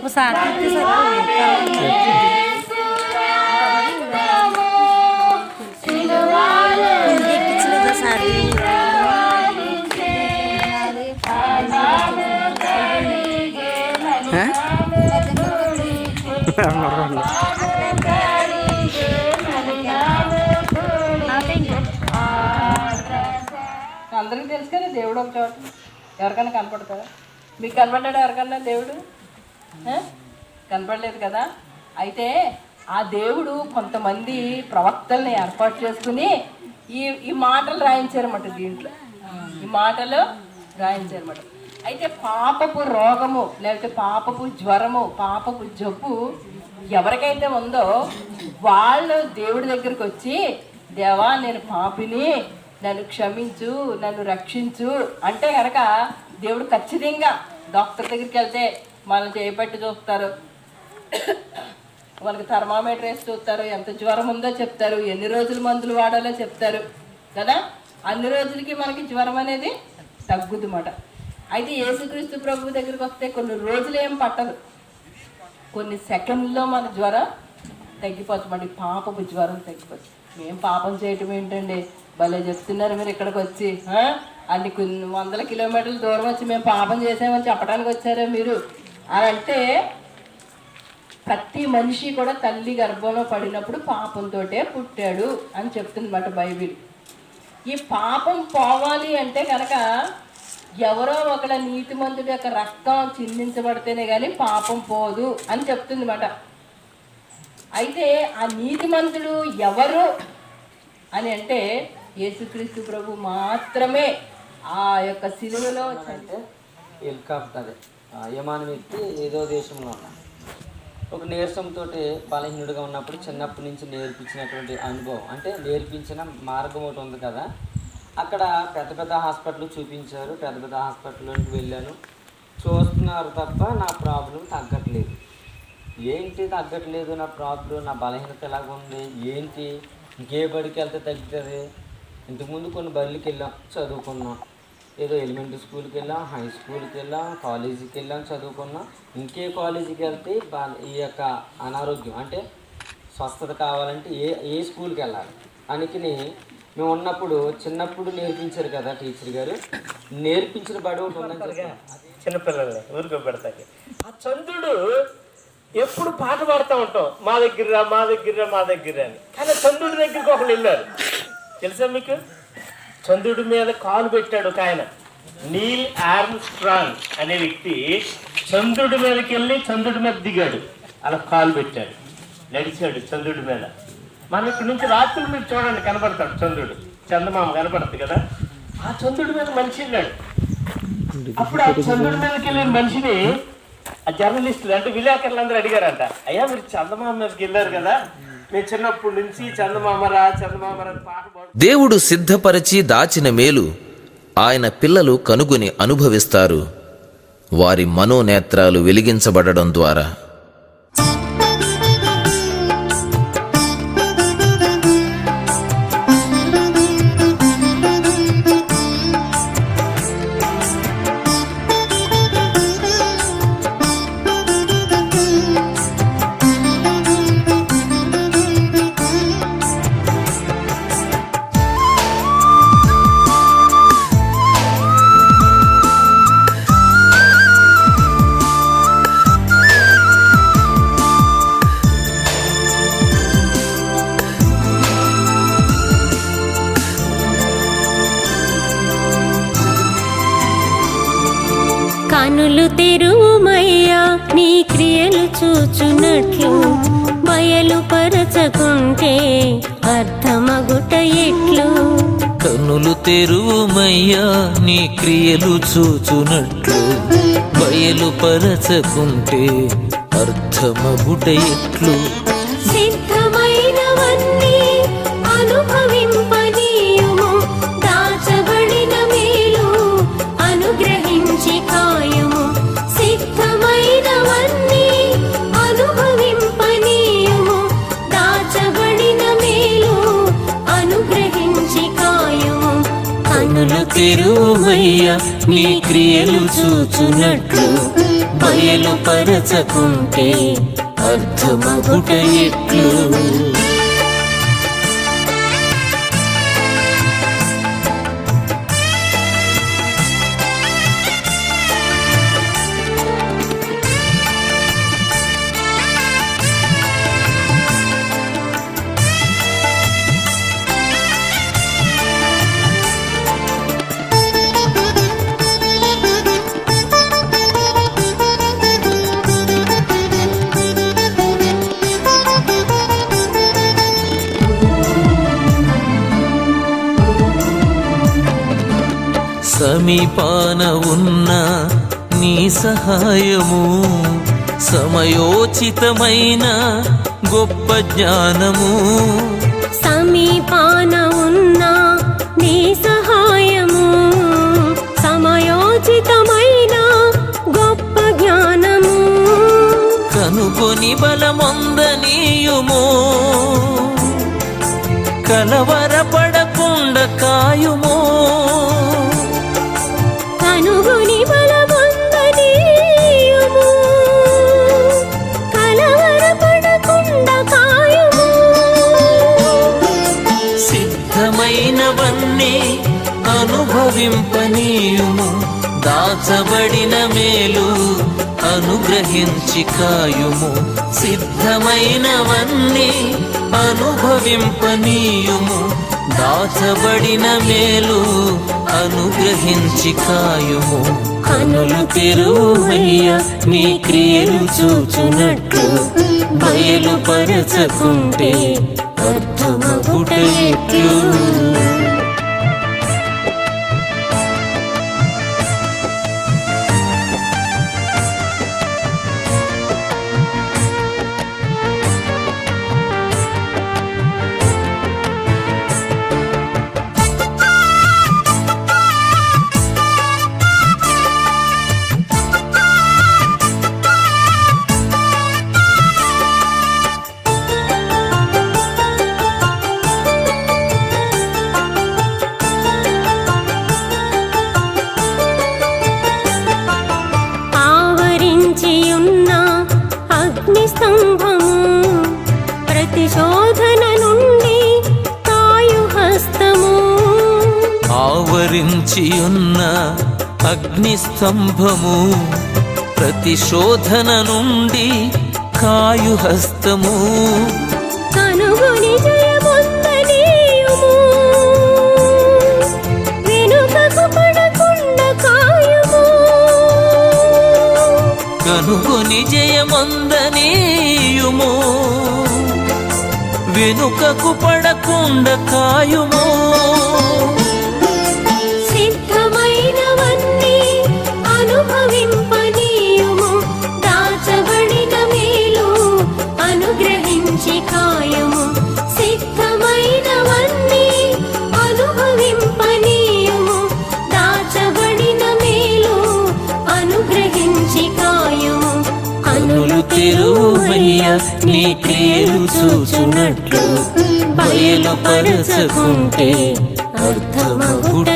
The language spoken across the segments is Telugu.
ఒకసారి తిప్పితే అందరికీ తెలుసు కానీ దేవుడు ఒక చోట ఎవరికైనా కనపడతారా? మీకు కనపడ్డాడు ఎవరికన్నా దేవుడు? కనపడలేదు కదా? అయితే ఆ దేవుడు కొంతమంది ప్రవక్తల్ని ఏర్పాటు చేసుకుని ఈ ఈ మాటలు రాయించారన్నమాట దీంట్లో. ఈ మాటలు రాయించారన్నమాట. అయితే పాపపు రోగము లేకపోతే పాపపు జ్వరము పాపపు జబ్బు ఎవరికైతే ఉందో వాళ్ళు దేవుడి దగ్గరికి వచ్చి దేవా నేను పాపిని నన్ను క్షమించు నన్ను రక్షించు. అంటే కనుక దేవుడు ఖచ్చితంగా డాక్టర్ దగ్గరికి వెళ్తే మనం చేపట్టి చూస్తారు వాళ్ళకి థర్మామీటర్ వేసి చూస్తారు ఎంత జ్వరం ఉందో చెప్తారు. ఎన్ని రోజులు మందులు వాడాలో చెప్తారు. కదా? అన్ని రోజులకి మనకి జ్వరం అనేది తగ్గుదన్నమాట. అయితే యేసుక్రీస్తు ప్రభు దగ్గరికి వస్తే కొన్ని రోజులు ఏం పట్టదు. కొన్ని సెకండ్లో మన జ్వరం తగ్గిపోవచ్చు మరి పాపపు జ్వరం తగ్గిపోవచ్చు మేము పాపం చేయటం ఏంటండి? భలే చెప్తున్నారు మీరు ఇక్కడికి వచ్చి. అన్ని కొన్ని వందల కిలోమీటర్ల దూరం వచ్చి మేము పాపం చేసామని చెప్పడానికి వచ్చారా మీరు? అని అంటే ప్రతి మనిషి కూడా తల్లి గర్భంలో పడినప్పుడు పాపంతోటే పుట్టాడు అని చెప్తుందన్నమాట బైబిల్. ఈ పాపం పోవాలి అంటే కనుక ఎవరో ఒకళ్ళ నీతిమంతుడి యొక్క రక్తం చిందించబడితేనే కానీ పాపం పోదు అని చెప్తుందన్నమాట. అయితే ఆ నీతిమంతుడు ఎవరు అని అంటే యేసుక్రీస్తు ప్రభు మాత్రమే. ఆ యొక్క సిలువలో అంటే యమాని వ్యక్తి ఏదో దేశంలో ఉన్నాడు ఒక నీరసంతో బలహీనుడిగా ఉన్నప్పుడు చిన్నప్పటి నుంచి నేర్పించినటువంటి అనుభవం. అంటే నేర్పించిన మార్గం ఒకటి ఉంది కదా. అక్కడ పెద్ద పెద్ద హాస్పిటల్ చూపించారు. పెద్ద పెద్ద హాస్పిటల్లోకి వెళ్ళాను. చూస్తున్నారు తప్ప నా ప్రాబ్లం తగ్గట్లేదు. ఏంటి తగ్గట్లేదు? నా ప్రాబ్లం నా బలహీనత ఎలాగుంది ఏంటి? ఇంకే బడికి వెళ్తే తగ్గుతుంది? ఇంతకుముందు కొన్ని బళ్ళకి వెళ్ళాం చదువుకున్నాం. ఏదో ఎలిమెంటరీ స్కూల్కి వెళ్ళాం హై స్కూల్కి వెళ్ళాం కాలేజీకి వెళ్ళాం చదువుకున్నాం. ఇంకే కాలేజీకి వెళ్తే ఈ యొక్క అనారోగ్యం అంటే స్వస్థత కావాలంటే ఏ ఏ స్కూల్కి వెళ్ళాలి అనుకుని మేము ఉన్నప్పుడు చిన్నప్పుడు నేర్పించారు కదా టీచర్ గారు. నేర్పించిన బడి ఒకటి చెప్పారు చిన్నపిల్లల్ని ఊరుకోబెడతాకి ఆ చంద్రుడు ఎప్పుడు పాట పాడుతూ ఉంటాం. మా దగ్గర మా దగ్గర మా దగ్గర అని. కానీ చంద్రుడి దగ్గరికి ఒకళ్ళు వెళ్ళారు. తెలుసా మీకు? చంద్రుడి మీద కాలు పెట్టాడు ఒక ఆయన. నీల్ ఆర్మ్ స్ట్రాంగ్ అనే వ్యక్తి చంద్రుడి మీదకి వెళ్ళి చంద్రుడి మీద దిగాడు. అలా కాలు పెట్టాడు. నడిచాడు చంద్రుడి మీద. మన ఇక్కడి నుంచి రాత్రులు మీరు చూడండి కనపడతాడు చంద్రుడు. చందమామ కనపడుతుంది కదా? ఆ చంద్రుడి మీద మనిషి వెళ్ళాడు అప్పుడు ఆ చంద్రుడి మీదకి వెళ్ళిన మనిషిని ఆ జర్నలిస్టులు అంటే విలేకరులు అందరూ అడిగారంట అయ్యా మీరు చందమామ మీదకి వెళ్ళారు కదా? నేను చిన్నప్పటి నుంచి చందమామరా చందమామరా పాట దేవుడు సిద్ధపరిచి దాచిన మేలు ఆయన పిల్లలు కనుగొని అనుభవిస్తారు. వారి మనోనేత్రాలు వెలిగించబడడం ద్వారా. కనులు తెరుమయ్యా నీ క్రియలు చూచున్నట్లు బయలుపరచకుంటే అర్థమగుట ఎట్లు? కన్నులు తెరువుమయ్యా నీ క్రియలు చూచునట్లు బయలుపరచకుంటే అర్థమగుట ఎట్లు? సిద్ధమైనవన్నీ అనుభవింపనీయుము తెరువయ్యా నీ క్రియలు చూచునట్లు బయలుపరచకుంటే అర్థమగుట ఎట్లు? సమీపాన ఉన్న నీ సహాయము సమయోచితమైన గొప్ప జ్ఞానము. సమీపాన ఉన్న నీ సహాయము సమయోచితమైన గొప్ప జ్ఞానము. కనుకొని బలమొందనీయుము అనుభవింపనీయుము దాచబడిన మేలు అనుగ్రహించి కాయుము సిద్ధమైనవన్నీ అనుభవింపనీయుము. దాచబడిన మేలు అనుగ్రహించి కాయుము కనులు తెరువయ్య నీ క్రియలు చూచునట్లు బయలుపరచకుంటే అర్థమగుట ఆవరించి ఉన్న అగ్ని స్తంభము ప్రతిశోధన నుండి కాయుహస్తము. కనుగొని జయమందనీయుము వెనుకకు పడకుండా కాయుము. కనులు నీ క్రియలు చూచునట్లు బయలుపరచకుంటే అర్థమగుట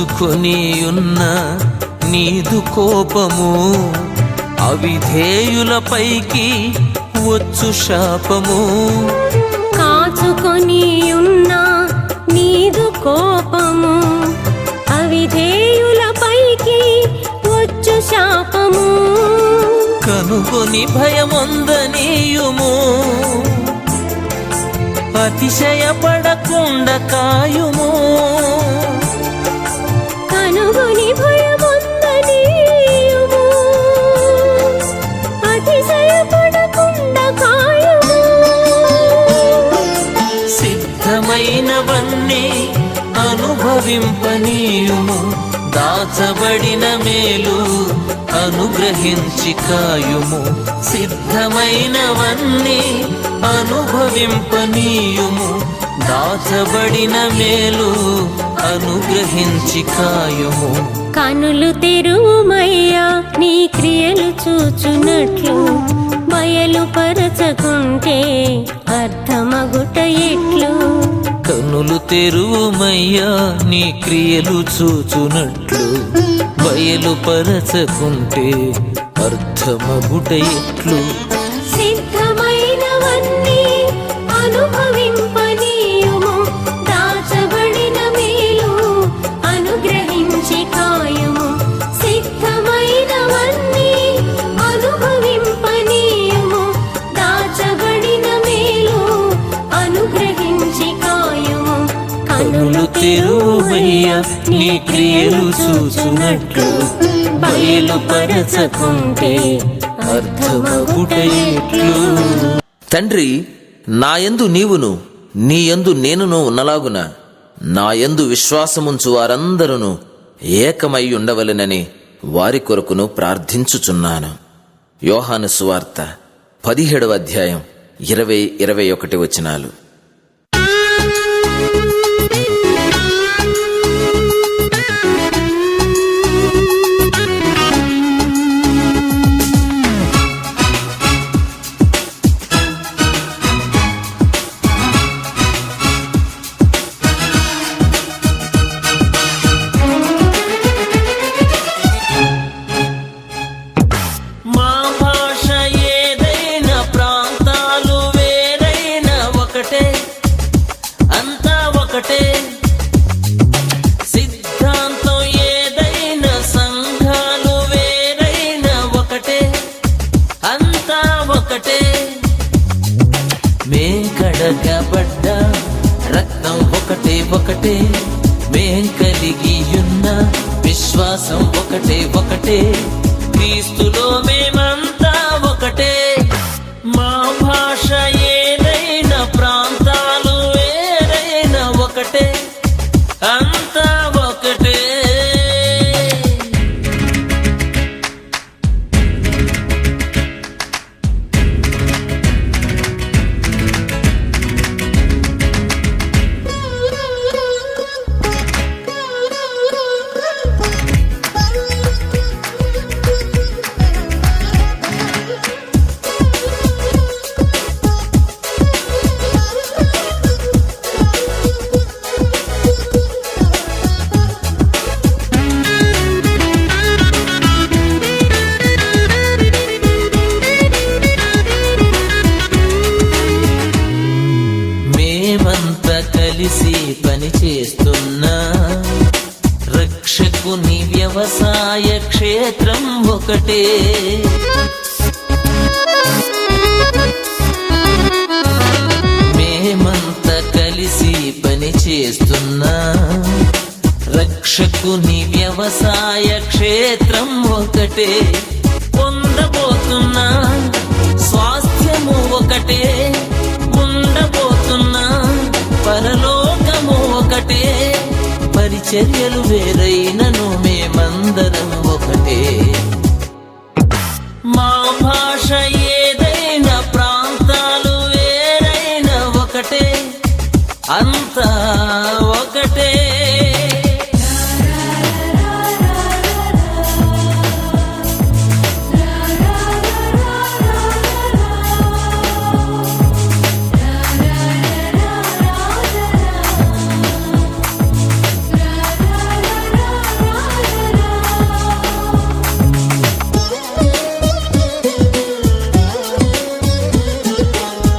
కాచుకొని ఉన్న నీదు కోపము అవిధేయులపైకి వచ్చు శాపము. కాచుకొని ఉన్న నీదు కోపము అవిధేయులపైకి వచ్చు శాపము. కనుగొని భయముందనీయుము. అతిశయపడకుండా కాయుము. కనుగొని భయముందనీయుము. అతిశయపడకుండా సిద్ధమైనవన్నీ అనుభవింపనీయుము. దాచబడిన మేలు అనుగ్రహించి కాయుము. సిద్ధమైనవన్నీ అనుభవింపనీయుము. దాచబడిన మేలు అనుగ్రహించి కాయుము. కనులు తెరువుమయ్యా నీ క్రియలు చూచునట్లు. బయలుపరచకుంటే అర్థమగుట ఎట్లు. కన్నులు తెరువుమయ్యా నీ క్రియలు చూచునట్లు. బయలుపరచకుంటే అర్థమగుట ఎట్లు. కనులు తెరువయ్యా నీ క్రియలు చూచునట్లు. బయలుపరచకుంటే అర్థమగుట తండ్రి నాయందు నీవును నీయందు నేనును ఉన్నలాగున నాయందు విశ్వాసముంచు వారందరును ఏకమై ఉండవలెనని వారి కొరకును ప్రార్థించుచున్నాను. యోహాను సువార్త పదిహేడవ అధ్యాయం ఇరవై ఇరవై ఒకటి వచనాలు. మేం రక్తం ఒకటే ఒకటే మేం కలిగి ఉన్న విశ్వాసం ఒకటే ఒకటే క్రీస్తులో ఒకటే. మేమంతా కలిసి పని చేస్తున్నా రక్షకుని వ్యవసాయ క్షేత్రం ఒకటే. పొందబోతున్నా స్వాస్థ్యము ఒకటే. ఉండబోతున్నా పరలోకము ఒకటే. పరిచర్యలు వేరైనను మేమందరం ఒకటే. మా భాష ఏదైనా ప్రాంతాలు ఒకటే అంతా ఒకటే.